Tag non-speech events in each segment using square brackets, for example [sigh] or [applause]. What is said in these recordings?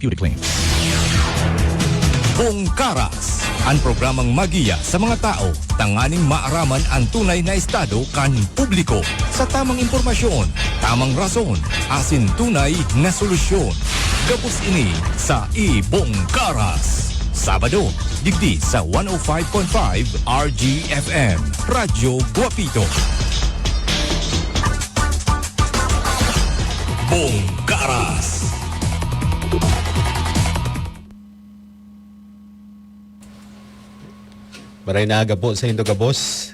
Beauty Clean. Bongkaras, ang programang magiya sa mga tao, tanganing maaraman ang tunay na estado kan publiko. Sa tamang impormasyon, tamang rason, asin tunay na solusyon. Gabos ini sa I-Bongkaras. Sabado, digdi sa 105.5 RGFM, Radyo Guapito. Bongkaras. Maray na aga po sa Indo Gabos.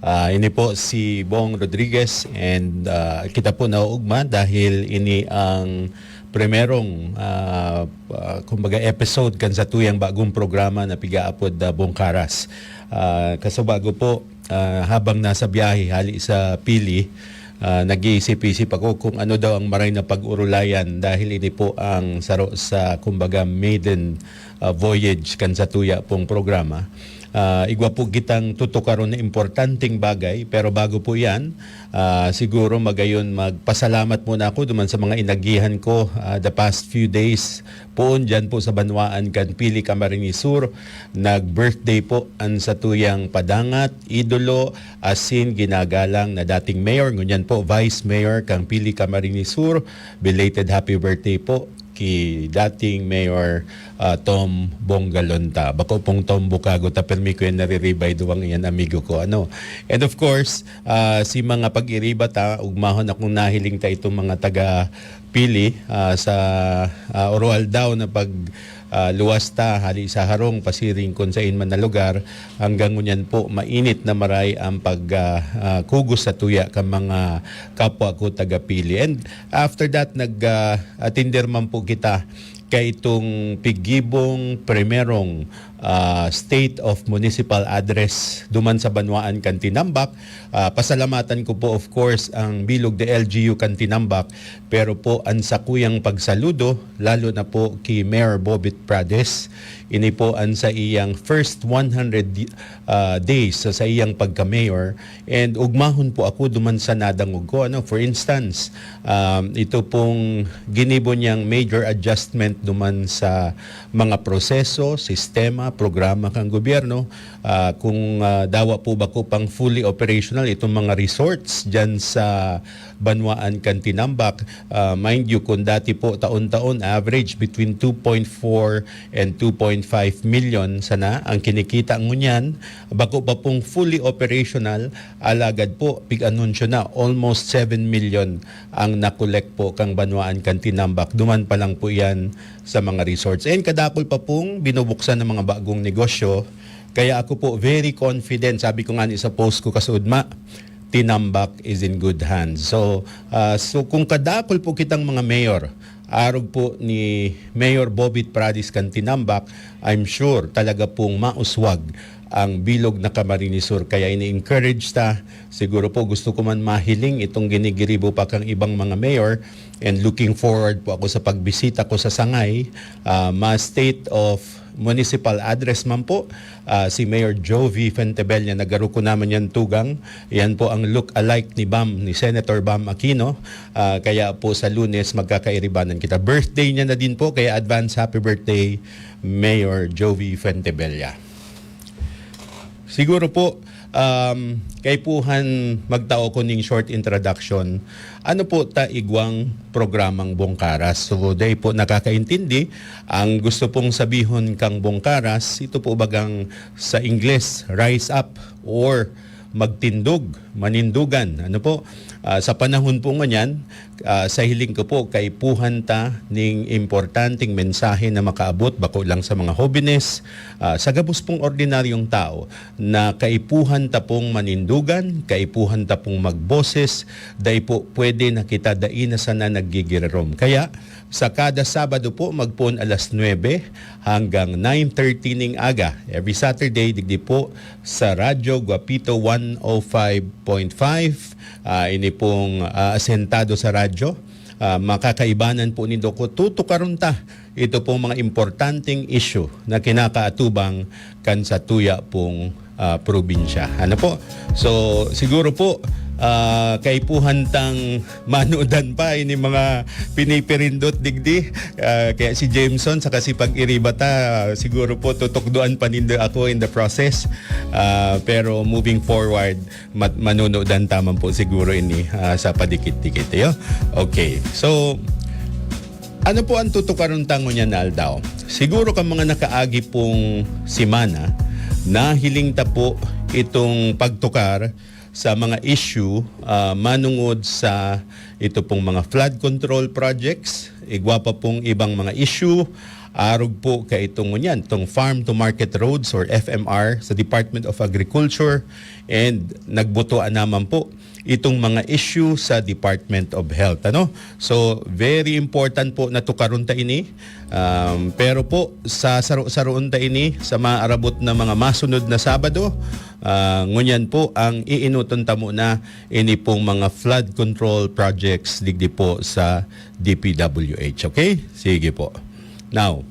Ah, ini po si Bong Rodriguez and ah, kita po nauugma dahil ini ang primerong ah, ah, kumbaga episode kan sa tuyang bagong programa na pigaapod da Bong Karas. Ah, kaso bago po ah, habang nasa biyahe hali sa Pili Ah, nag-iisip-isip ako kung ano daw ang maray na pag-urulayan dahil ini po ang saro sa kumbaga maiden ah, voyage kan sa tuya pong programa. Ah, igwa po kitang tutukaron na importanteng bagay pero bago po yan ah, siguro magayon magpasalamat muna ako duman sa mga inagihan ko ah, the past few days. Poon dyan po sa Banwaan kan Pili Camarines Sur nag-birthday po ang sa tuyang padangat idolo asin ginagalang na dating mayor. Ngunyan po vice mayor kang Pili Camarines Sur. Belated happy birthday po ki dating Mayor ah, Tom Bongalonta. Bako pong Tom Bukago, tapirmi ko yan nariribay duwang yan amigo ko. Ano? And of course, ah, si mga pag-iriba ta, ugmahon akong nahiling ta itong mga taga Pili ah, sa uh, Oroal daw na pag ah, luwas ta hali sa harong pasiring kun sa inman na lugar hanggang ngunyan po mainit na maray ang pag ah, ah, kugos sa tuya ka mga kapwa ko taga Pili. And after that nag ah, atinder man po kita kay itong pigibong primerong ah, State of Municipal Address duman sa Banwaan Kantinambak. Ah, pasalamatan ko po of course ang bilog de LGU Kantinambak pero po ang sakuyang pagsaludo lalo na po kay Mayor Bobit Prades. Ini po ang sa iyang first 100 di- ah, days sa, sa iyang pagka-mayor and ugmahon po ako duman sa nadangog ko. Ano, for instance, um, ito pong ginibo niyang major adjustment duman sa mga proseso, sistema, programa kang gobyerno. Ah, kung ah, dawa po ba ko pang fully operational itong mga resorts dyan sa Banwaan Kantinambak. Ah, mind you, kung dati po taon-taon average between 2.4 and 2.5 million sana ang kinikita ngunyan. Bako pa pong fully operational, alagad po, pig-anunsyo na, almost 7 million ang nakolek po kang Banwaan Kantinambak. Duman pa lang po yan sa mga resorts. And kadakol pa pong binubuksan ng mga bagong negosyo. Kaya ako po very confident, sabi ko nga sa post ko kasudma, Tinambak is in good hands. So, ah, so kung kadakol po kitang mga mayor, arog po ni Mayor Bobit Pradis kan Tinambak, I'm sure talaga pong mauswag ang bilog na Camarines Sur. Kaya ini-encourage ta, siguro po gusto ko man mahiling itong ginigiribo pa kang ibang mga mayor and looking forward po ako sa pagbisita ko sa Sangay, ah, ma state of municipal address man po. Ah, si Mayor Jovi Fentebella nagaro ko naman yan tugang. Yan po ang look alike ni Bam ni Senator Bam Aquino. Ah, kaya po sa lunes magkakairibanan kita. Birthday niya na din po kaya advance happy birthday Mayor Jovi Fentebella. Siguro po, um, kay Puhan magtao ko ning short introduction. Ano po ta igwang programang Bongkaras? So, day po nakakaintindi. Ang gusto pong sabihon kang Bongkaras, ito po bagang sa Ingles, rise up or magtindog, manindugan. Ano po? Ah, sa panahon po nganyan, ah, sa hiling ko po kay puhan ta ning importanteng mensahe na makaabot bako lang sa mga hobines, ah, sa gabos pong ordinaryong tao na kaipuhan ta pong manindugan, kaipuhan ta pong magboses, dahil po pwede na kita daina sana naggigirarom. Kaya sa kada Sabado po magpon alas 9 hanggang 9.30 ning aga. Every Saturday, digdi po sa Radyo Guapito 105.5. Ah, ini pong ah, asentado sa radyo. Ah, makakaibanan po ni Doko tutukaron ta ito pong mga importanteng issue na kinakaatubang kan sa tuya pong ah, probinsya. Ano po? So siguro po ah, kaipuhan tang manudan pa ini mga pinipirindot digdi. Ah, kaya si Jameson sa kasi pag iribata siguro po tutukduan pa nindo ako in the process. Ah, pero moving forward mat manunodan taman po siguro ini ah, sa padikit-dikit yo okay so ano po ang tutukaron tango niya na aldaw? Siguro ka mga nakaagi pong simana na hiling ta po itong pagtukar sa mga issue ah, manungod sa ito pong mga flood control projects, igwa pa pong ibang mga issue, arog po ka itong ngunyan, itong Farm to Market Roads or FMR sa Department of Agriculture. And nagbutuan naman po itong mga issue sa Department of Health. Ano? So, very important po na tukaron ta ini. Um, pero po, sa saro-saroon ta ini, sa maarabot na mga masunod na Sabado, uh, ngunyan po ang iinuton ta mo na ini pong mga flood control projects digdi po sa DPWH. Okay? Sige po. Now,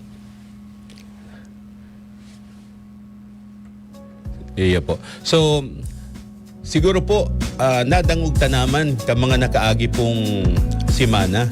Iya po. So, siguro po, ah, nadangog ta naman ka mga nakaagi pong simana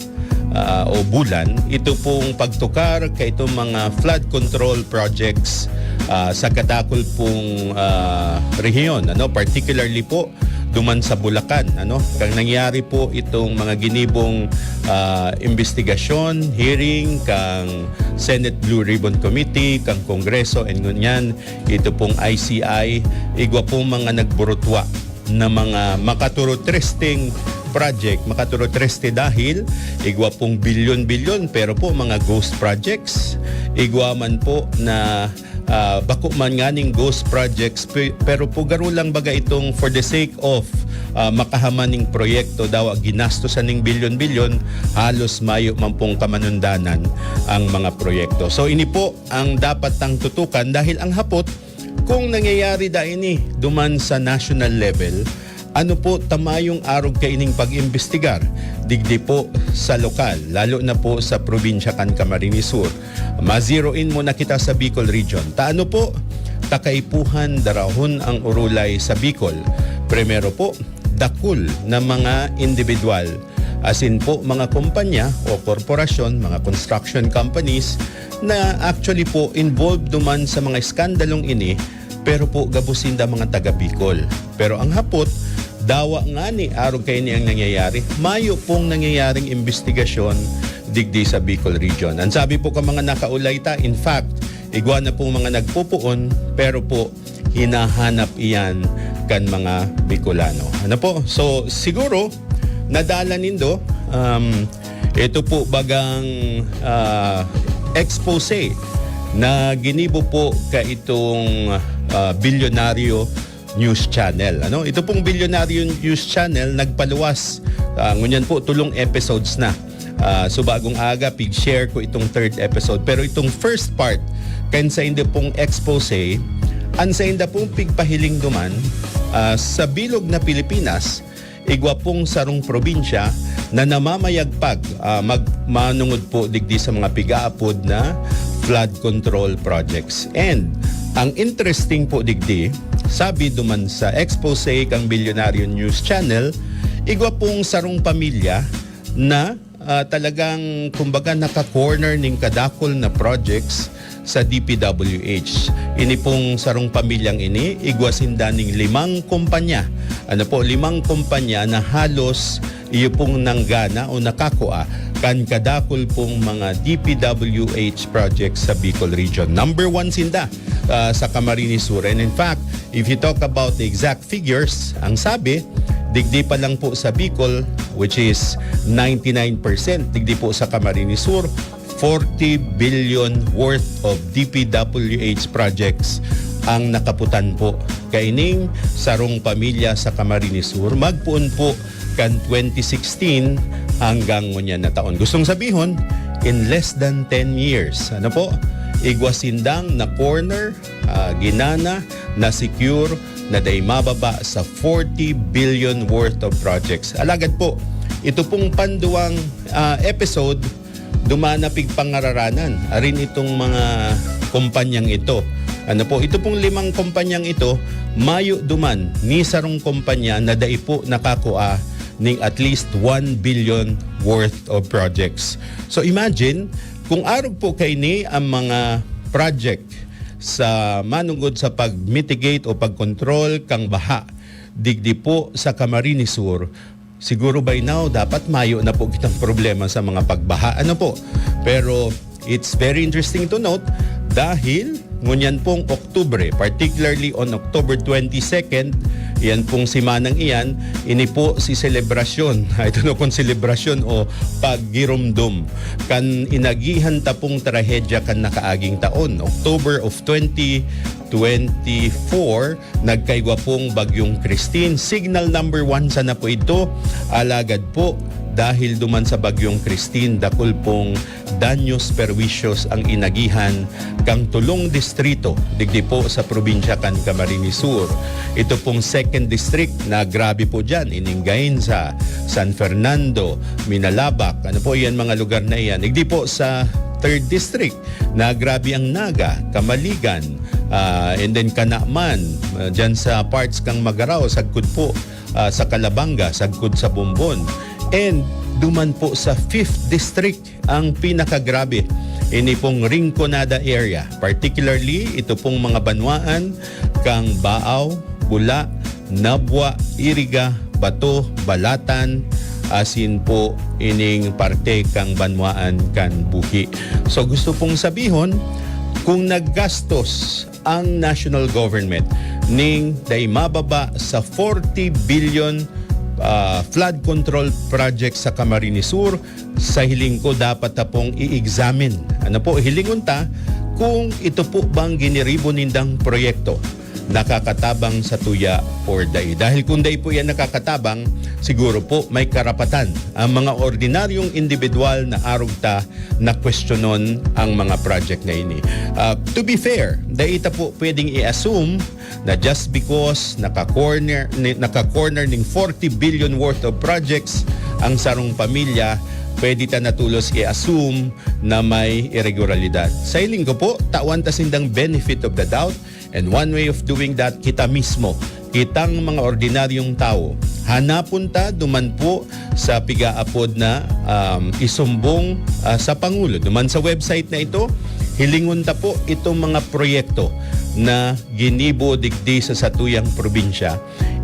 ah, o bulan, ito pong pagtukar kay itong mga flood control projects ah, sa kadakol pong ah, rehiyon, ano, particularly po duman sa Bulacan ano? Kang nangyari po itong mga ginibong ah, investigasyon hearing kang Senate Blue Ribbon Committee kang Kongreso and ngunyan ito pong ICI igwa pong mga nagburutwa na mga makaturo-tresting project makaturo-treste dahil igwa pong bilyon-bilyon pero po mga ghost projects igwa man po na Ah, bako man nga ning ghost projects pe- pero po garo lang baga itong for the sake of ah, makahamaning proyekto daw ginastosan ning bilyon-bilyon halos mayo man pong kamanundanan ang mga proyekto. So ini po ang dapat tang tutukan dahil ang hapot kung nangyayari da ini duman sa national level ano po tamayong arog kaining pag-imbestigar? Digdi po sa lokal lalo na po sa probinsya kan Camarines Sur. Ma-zero in mo na kita sa Bicol region. Taano po? Takaipuhan darahon ang urulay sa Bicol. Primero po dakul na mga individual. As in po mga kumpanya o korporasyon, mga construction companies na actually po involved duman sa mga skandalong ini pero po gabusinda mga taga Bicol. Pero ang hapot, dawa nga ni araw kay ni ang nangyayari. Mayo pong nangyayaring investigasyon digdi sa Bicol region. Ang sabi po ka mga nakaulay ta, in fact, igwa na pong mga nagpupuon pero po hinahanap iyan kan mga Bicolano. Ano po? So siguro nadala nindo um, ito po bagang ah, expose na ginibo po ka itong ah, bilyonaryo news channel. Ano? Ito pong bilyonaryo news channel nagpaluwas. Ah, ngunyan po tulong episodes na. Ah, so bagong aga pig-share ko itong third episode pero itong first part kan sa hindi pong expose ang sa hindi pong pigpahiling duman ah, sa bilog na Pilipinas igwa pong sarong probinsya na namamayagpag ah, magmanungod po digdi sa mga pigaapod na flood control projects. And ang interesting po digdi, sabi duman sa expose kang Billionaire News Channel, igwa pong sarong pamilya na ah, talagang kumbaga naka-corner ning kadakol na projects sa DPWH. Ini pong sarong pamilyang ini, igwasinda ning limang kumpanya. Ano po, limang kumpanya na halos iyo pong nanggana o nakakua kan kadakol pong mga DPWH projects sa Bicol region. Number one sinda ah, sa Camarines Sur. And in fact, if you talk about the exact figures, ang sabi, digdi pa lang po sa Bicol, which is 99%, digdi po sa Camarines Sur, 40 billion worth of DPWH projects ang nakaputan po. Kaining sarong pamilya sa Camarines Sur magpuon po kan 2016 hanggang ngunyan na taon. Gustong sabihon, in less than 10 years, ano po, igwasindang na corner, ah, ginana, na secure, na day mababa sa 40 billion worth of projects. Alagad po, ito pong panduwang ah, episode dumanapig pangararanan. Arin itong mga kumpanyang ito Ano po, ito pong limang kumpanyang ito, mayo duman ni sarong kumpanya na dai po nakakua ning at least 1 billion worth of projects. So imagine, kung arog po kay ni ang mga project sa manungod sa pag-mitigate o pag-control kang baha, digdi po sa Camarines Sur, siguro by now dapat mayo na po kitang problema sa mga pagbaha. Ano po? Pero it's very interesting to note dahil ngunyan pong Oktubre, particularly on October 22nd, yan pong simanang iyan, ini po si selebrasyon. I don't know kung selebrasyon o paggirumdum. Kan inagihan ta pong trahedya kan nakaaging taon. October of 2024, nagkaigwa pong bagyong Christine. Signal number one sana po ito. Alagad po dahil duman sa bagyong Christine, dakul pong danyos perwisyos ang inagihan kang tulong distrito digdi po sa probinsya kan Camarines Sur. Ito pong second district na grabe po dyan, ininggayin sa San Fernando, Minalabak, ano po yan mga lugar na iyan. Digdi po sa third district na grabe ang Naga, Kamaligan, ah, and then Kanakman, uh, dyan sa parts kang Magaraw, sagkod po ah, sa Kalabanga, sagkod sa Bumbon. And duman po sa 5th district ang pinakagrabe. Ini pong Rinconada area. Particularly, ito pong mga banwaan kang Baaw, Bula, Nabwa, Iriga, Bato, Balatan, asin po ining parte kang banwaan kan buhi. So gusto pong sabihon, kung naggastos ang national government ning day mababa sa 40 billion uh, flood control project sa Camarines Sur, sa hiling ko dapat na pong i-examine. Ano po, hilingon ta kung ito po bang giniribo nindang proyekto nakakatabang sa tuya or day. Dahil kung day po yan nakakatabang, siguro po may karapatan ang mga ordinaryong individual na arugta na questionon ang mga project na ini. Uh, to be fair, daita po pwedeng i-assume na just because naka-corner, naka-corner ng 40 billion worth of projects ang sarong pamilya, pwede ta natulos i-assume na may irregularidad. Sa iling ko po, tawan ta sindang benefit of the doubt and one way of doing that, kita mismo, kitang mga ordinaryong tao, hanapon ta duman po sa pigaapod na um, isumbong uh, sa Pangulo. Duman sa website na ito, hilingon ta po itong mga proyekto na ginibo digdi sa satuyang probinsya.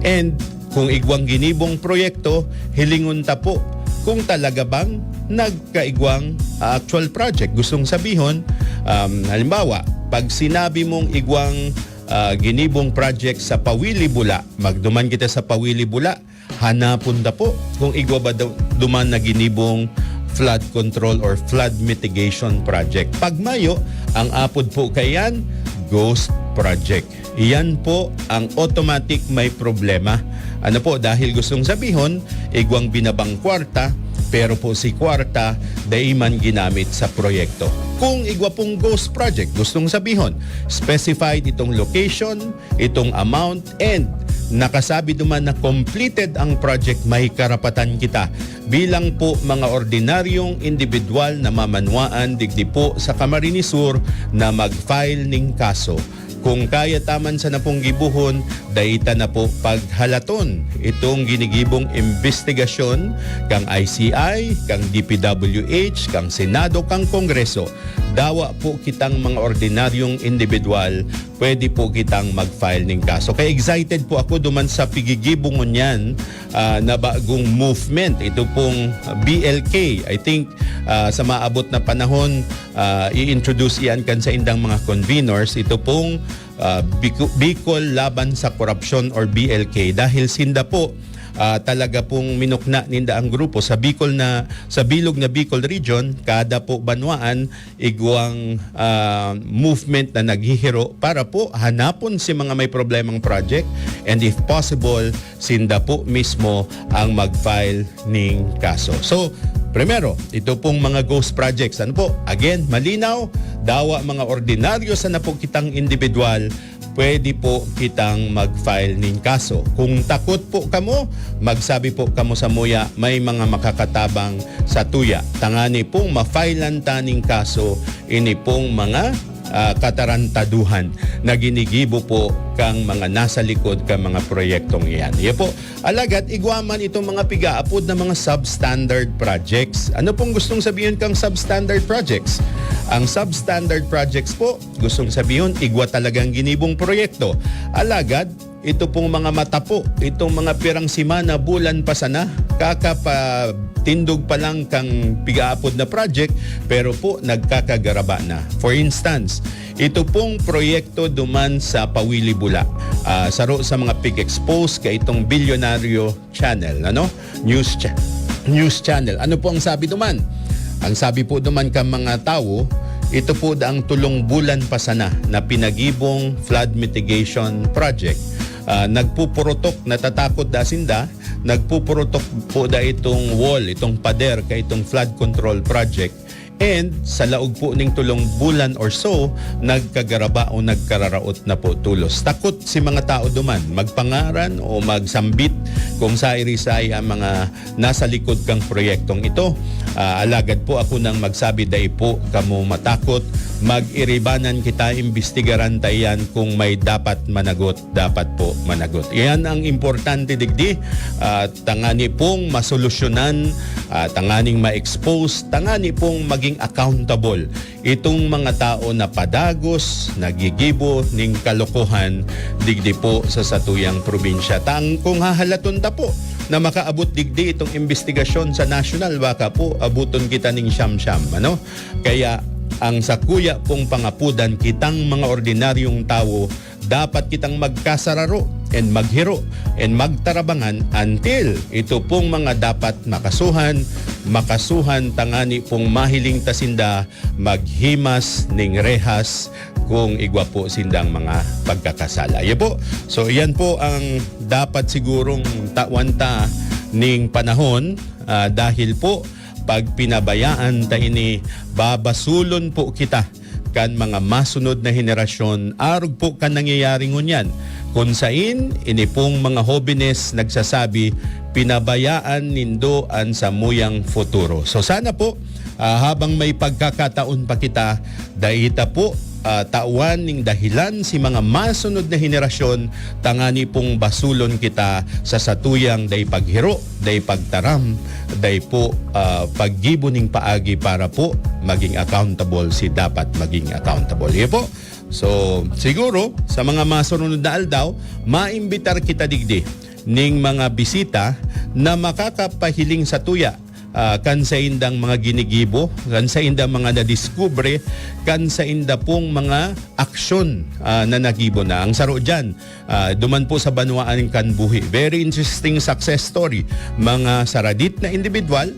And kung igwang ginibong proyekto, hilingon ta po kung talaga bang nagkaigwang uh, actual project. Gustong sabihon, um, halimbawa, pag sinabi mong igwang uh, ginibong project sa Pawili Bula, magduman kita sa Pawili Bula, hanapon da po kung igwa ba duman na ginibong flood control or flood mitigation project. Pag mayo, ang apod po kayan, ghost project. Iyan po ang automatic may problema. Ano po, dahil gustong sabihon, igwang binabang kwarta, pero po si kwarta, daiman ginamit sa proyekto. Kung igwa pong ghost project, gustong sabihon, specified itong location, itong amount, and nakasabi duman na completed ang project, may karapatan kita bilang po mga ordinaryong individual na mamanwaan digdi po sa Camarines Sur na mag-file ng kaso. Kung kaya taman sa napong gibuhon, daita na po paghalaton itong ginigibong investigasyon kang ICI, kang DPWH, kang Senado, kang Kongreso. Dawa po kitang mga ordinaryong individual, pwede po kitang mag-file ng kaso. Kaya excited po ako duman sa pigigibong yan ah, na bagong movement. Ito pong BLK. I think ah, sa maabot na panahon, ah, i-introduce iyan kan sa indang mga conveners. Ito pong uh, Bico- Bicol Laban sa Korupsyon or BLK dahil sinda po ah, talaga pong minukna ninda ang grupo sa Bicol na sa bilog na Bicol region kada po banwaan igwang ah, movement na naghihiro para po hanapon si mga may problemang project and if possible sinda po mismo ang mag-file ng kaso. So Primero, ito pong mga ghost projects. Ano po? Again, malinaw, dawa mga ordinaryo sa napo kitang individual, pwede po kitang mag-file ng kaso. Kung takot po kamo, magsabi po kamo sa muya, may mga makakatabang sa tuya. Tangani pong ma-filean taning kaso, ini pong mga ah, katarantaduhan na ginigibo po kang mga nasa likod kang mga proyektong iyan. Iya po, alagad igwaman itong mga pigaapod na mga substandard projects. Ano pong gustong sabihin kang substandard projects? Ang substandard projects po, gustong sabihin, igwa talagang ginibong proyekto. Alagad, ito pong mga mata po, itong mga pirang simana, bulan pa sana, kakapa tindog pa lang kang pigaapod na project, pero po nagkakagaraba na. For instance, ito pong proyekto duman sa Pawili Bula. Ah, saro sa mga pig expose kay itong bilyonaryo channel, ano? News, cha- news channel. Ano po ang sabi duman? Ang sabi po duman ka mga tao, ito po daang tulong bulan pa sana na pinagibong flood mitigation project. Ah, nagpupurotok, natatakot da sinda, nagpupurotok po da itong wall, itong pader kay itong flood control project. And sa laog po ning tulong bulan or so, nagkagaraba o nagkararaot na po tulos. Takot si mga tao duman, magpangaran o magsambit kung sa irisay ang mga nasa likod kang proyektong ito. Ah, alagad po ako nang magsabi day po kamo matakot, mag-iribanan kita, imbestigaran tayan kung may dapat managot, dapat po managot. Yan ang importante digdi. Ah, tangani pong masolusyonan, ah, tanganing ma-expose, tangani pong maging accountable itong mga tao na padagos, nagigibo, ning kalokohan digdi po sa satuyang probinsya. Tang kung hahalaton ta po na makaabot digdi itong investigasyon sa national baka po abuton kita ning siyam-siyam ano kaya ang sakuya pong pangapudan kitang mga ordinaryong tao dapat kitang magkasararo and maghiro and magtarabangan until ito pong mga dapat makasuhan makasuhan tangani pong mahiling tasinda maghimas ning rehas kung igwa po sindang mga pagkakasala. Yan po. So yan po ang dapat sigurong tawanta ning panahon ah, dahil po pag pinabayaan ta ini babasulon po kita kan mga masunod na henerasyon arog po kan nangyayari ngunyan. Kung sain ini pong mga hobines nagsasabi pinabayaan nindo ang samuyang futuro. So sana po ah, habang may pagkakataon pa kita dahita po ah, tauan ning dahilan si mga masunod na henerasyon tangani pong basulon kita sa satuyang day paghiro, day pagtaram, day po ah, paggibo ning paagi para po maging accountable si dapat maging accountable. Iyon po. So, siguro sa mga masunod na aldaw, maimbitar kita digdi ning mga bisita na makakapahiling sa tuya Ah, kan sa indang mga ginigibo, kan sa indang mga nadiskubre, kan sa inda pong mga aksyon ah, na nagibo na. Ang saro dyan, ah, duman po sa Banwaan kan buhi. Very interesting success story. Mga saradit na individual,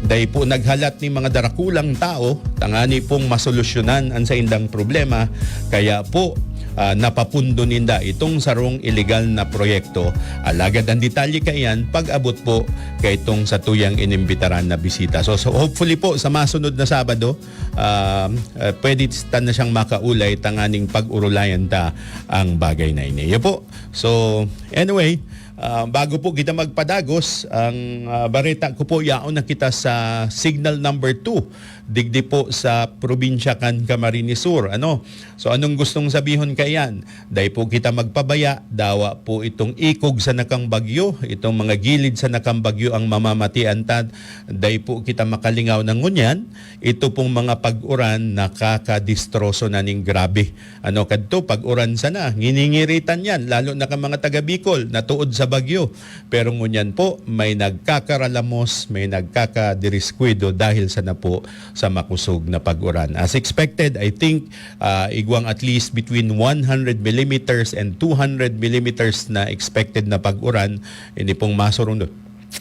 Dahil po naghalat ni mga darakulang tao, tangani pong masolusyonan ang sa indang problema, kaya po ah, napapundo ninda itong sarong illegal na proyekto. Alagad ang detalye kayan pag-abot po kay itong sa tuyang inimbitaran na bisita. So, so hopefully po sa masunod na Sabado, um, uh, pwede ta na siyang makaulay tanganing pag-urulayan ta ang bagay na ini. Po. So anyway, Ah, bago po kita magpadagos, ang ah, bareta ko po yaon na kita sa signal number 2 digdi po sa probinsya kan Camarines Sur. Ano? So anong gustong sabihin kayan? Dahil po kita magpabaya, dawa po itong ikog sa nakang bagyo, itong mga gilid sa nakang bagyo ang mamamatian tad. Dahil po kita makalingaw ng ngunyan, ito pong mga pag-uran nakakadistroso na ning grabe. Ano kadto pag-uran sana, nginingiritan yan, lalo na ka mga taga Bicol, natuod sa bagyo. Pero ngunyan po, may nagkakaralamos, may nagkakadiriskwido dahil sa na po sa makusog na pag-uran. As expected, I think uh, igwang at least between 100 millimeters and 200 millimeters na expected na pag-uran, hindi pong masurunod.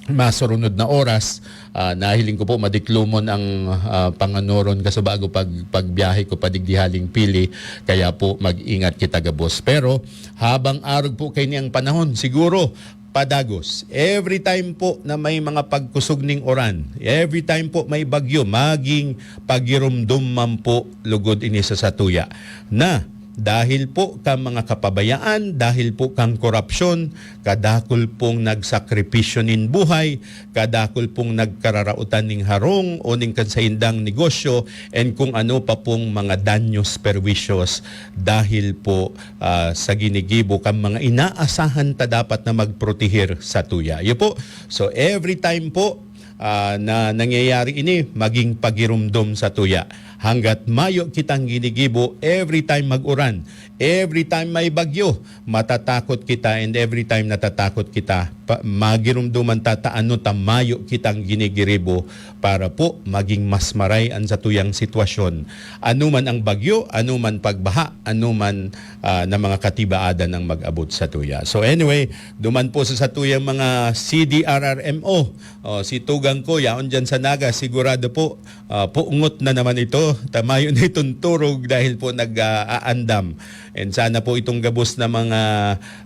Masurunod na oras. Uh, nahiling ko po madiklumon ang uh, panganoron kaso bago pag pagbiyahe ko padigdihaling pili kaya po mag-ingat kita gabos. Pero habang arog po kay niyang panahon siguro padagos. Every time po na may mga pagkusog ning oran, every time po may bagyo, maging pagirumdum man po lugod ini sa satuya na dahil po kang mga kapabayaan, dahil po kang korupsyon, kadakol pong nagsakripisyo nin buhay, kadakol pong nagkararautan ning harong o ning kansaindang negosyo, and kung ano pa pong mga danyos perwisyos dahil po ah, sa ginigibo kang mga inaasahan ta dapat na magprotehir sa tuya. Yun po. So every time po ah, na nangyayari ini maging pagirumdom sa tuya. Hanggat mayo kitang ginigibo every time mag-uran, every time may bagyo, matatakot kita and every time natatakot kita, pa, magirumduman tataano tamayo kitang ginigiribo para po maging mas maray ang sa tuyang sitwasyon. Anuman ang bagyo, anuman pagbaha, anuman ah, na mga katibaadan ang mag-abot sa tuya. So anyway, duman po sa sa tuyang mga CDRRMO, oh, si Tugang ko, yaon dyan sa Naga, sigurado po, ah, puungot na naman ito, tamayo na itong turog dahil po nag-aandam. And sana po itong gabos na mga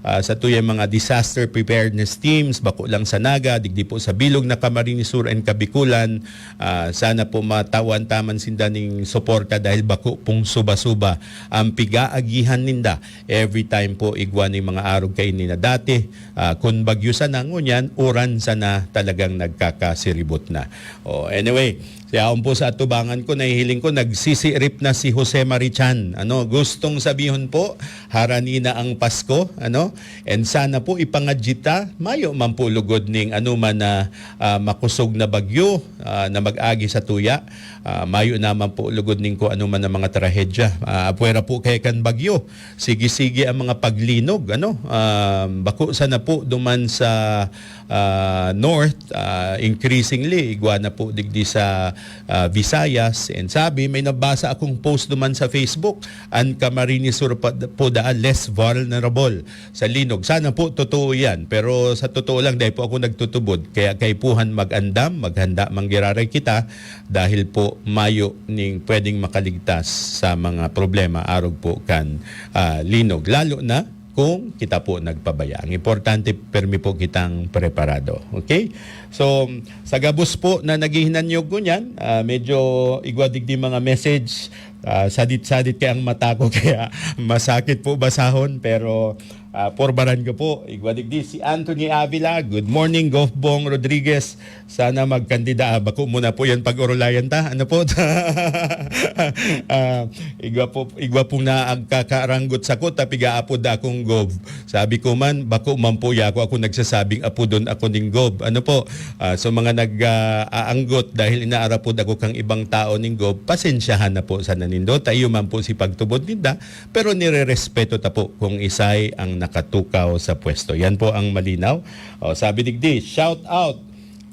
ah, sa tuyang mga disaster preparedness teams, bako lang sa Naga, digdi po sa Bilog na Camarines Sur and Kabikulan, ah, sana po matawan taman sinda ning suporta dahil bako pong suba-suba ang pigaagihan ninda. Every time po igwa ni mga arog kay ni na dati. Ah, kung bagyo sa nangunyan uran sana talagang nagkakasiribot na. Oh anyway kaya po sa atubangan ko, nahihiling ko, nagsisirip na si Jose Marichan. Ano, gustong sabihin po, harani na ang Pasko, ano? And sana po ipangadjita, mayo man po lugod ning ano man na ah, makusog na bagyo ah, na mag-agi sa tuya. Ah, mayo naman po lugod ning ko ano man na mga trahedya. Uh, puwera po kay kan bagyo. Sige-sige ang mga paglinog, ano? Ah, bako sana po duman sa ah, north ah, increasingly igwa na po digdi sa ah, Visayas. And sabi may nabasa akong post duman sa Facebook ang Camarines Sur po daan less vulnerable sa linog. Sana po totoo yan pero sa totoo lang dahil po ako nagtutubod kaya kay puhan magandam maghanda manggiraray kita dahil po mayo ning pwedeng makaligtas sa mga problema arog po kan ah, linog. Lalo na kung kita po nagpabaya. Ang importante, permi po kitang preparado. Okay? So, sa gabos po na naghihinanyog ko niyan, ah, medyo igwadig di mga message, ah, sadit-sadit kaya ang mata ko, [laughs] kaya masakit po basahon, pero ah, porbaran ko po, igwadig di si Anthony Avila, good morning, Gof Bong Rodriguez, sana magkandida, ah, bako muna po yan pag-orulayan ta, ano po? [laughs] Ah, igwa po igwa po na ang kakaranggot sa ko tapiga apo da akong gob. Sabi ko man bako man po ya ako nagsasabing apo don ako ning gob. Ano po? Ah, so mga nag-aanggot dahil inaara po ako kang ibang tao ning gob, pasensyahan na po sa nanindo. Tayo man po si pagtubod ninda, pero nirerespeto ta po kung isay ang nakatukaw sa pwesto. Yan po ang malinaw. O, sabi digdi, shout out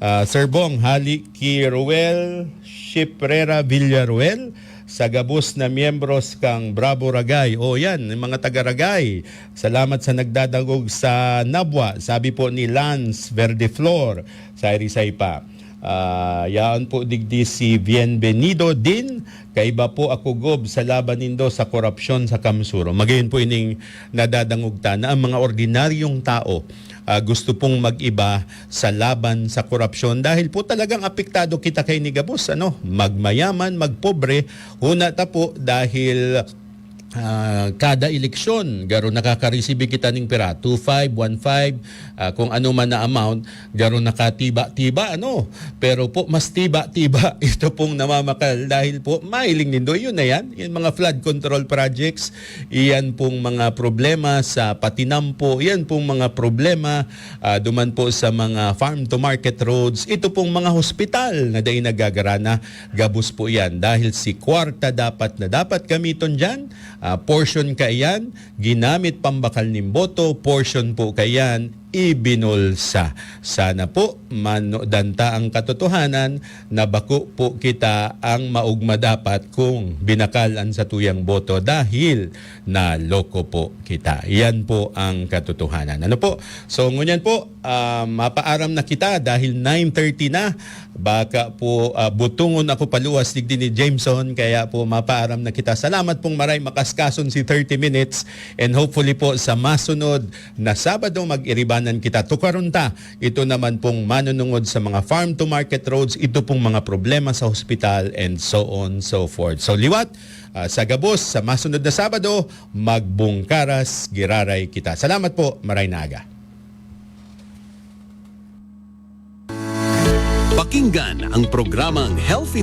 Ah, Sir Bong, hali ki Ruel Shiprera Villaruel sa gabos na miyembros kang Bravo Ragay. O yan, mga taga Ragay. Salamat sa nagdadagog sa Nabwa. Sabi po ni Lance Verdeflor sa Irisay pa. Ah, yaan po digdi si Bienvenido din. Kaiba po ako gob sa laban nindo sa korupsyon sa Kamsuro. Magayon po ining nadadangugta na ang mga ordinaryong tao ah, gusto pong mag-iba sa laban sa korupsyon. Dahil po talagang apektado kita kay ni Gabos ano? Magmayaman magpobre una ta po dahil ah, kada eleksyon garo nakaka-receive kita ning pera 25 15 ah, kung ano man na amount garo nakatiba-tiba ano? Pero po mas tiba-tiba [laughs] ito pong namamakal dahil po mailing nindo yun na yan. Yung mga flood control projects iyan pong mga problema sa patinampo iyan pong mga problema ah, duman po sa mga farm to market roads. Ito pong mga hospital na day nagagarana gabos po yan. Dahil si kwarta dapat na dapat gamiton dyan Ah, portion kayan ginamit pambakal ng boto portion po kayan ibinulsa. Sana po manodanta ang katotohanan na bako po kita ang maugma dapat kung binakalan sa tuyang boto dahil na loko po kita. Yan po ang katotohanan. Ano po? So ngunyan po, ah, mapaaram na kita dahil 9.30 na. Baka po ah, butungon ako paluwas digdi ni Jameson kaya po mapaaram na kita. Salamat pong maray makaskason si 30 minutes and hopefully po sa masunod na Sabado mag-iriban tawanan kita. Tukarunta, ito naman pong manunungod sa mga farm to market roads, ito pong mga problema sa hospital and so on so forth. So liwat, ah, sa Gabos, sa masunod na Sabado, magbungkaras, giraray kita. Salamat po, maray naga. Pakinggan ang programang Healthy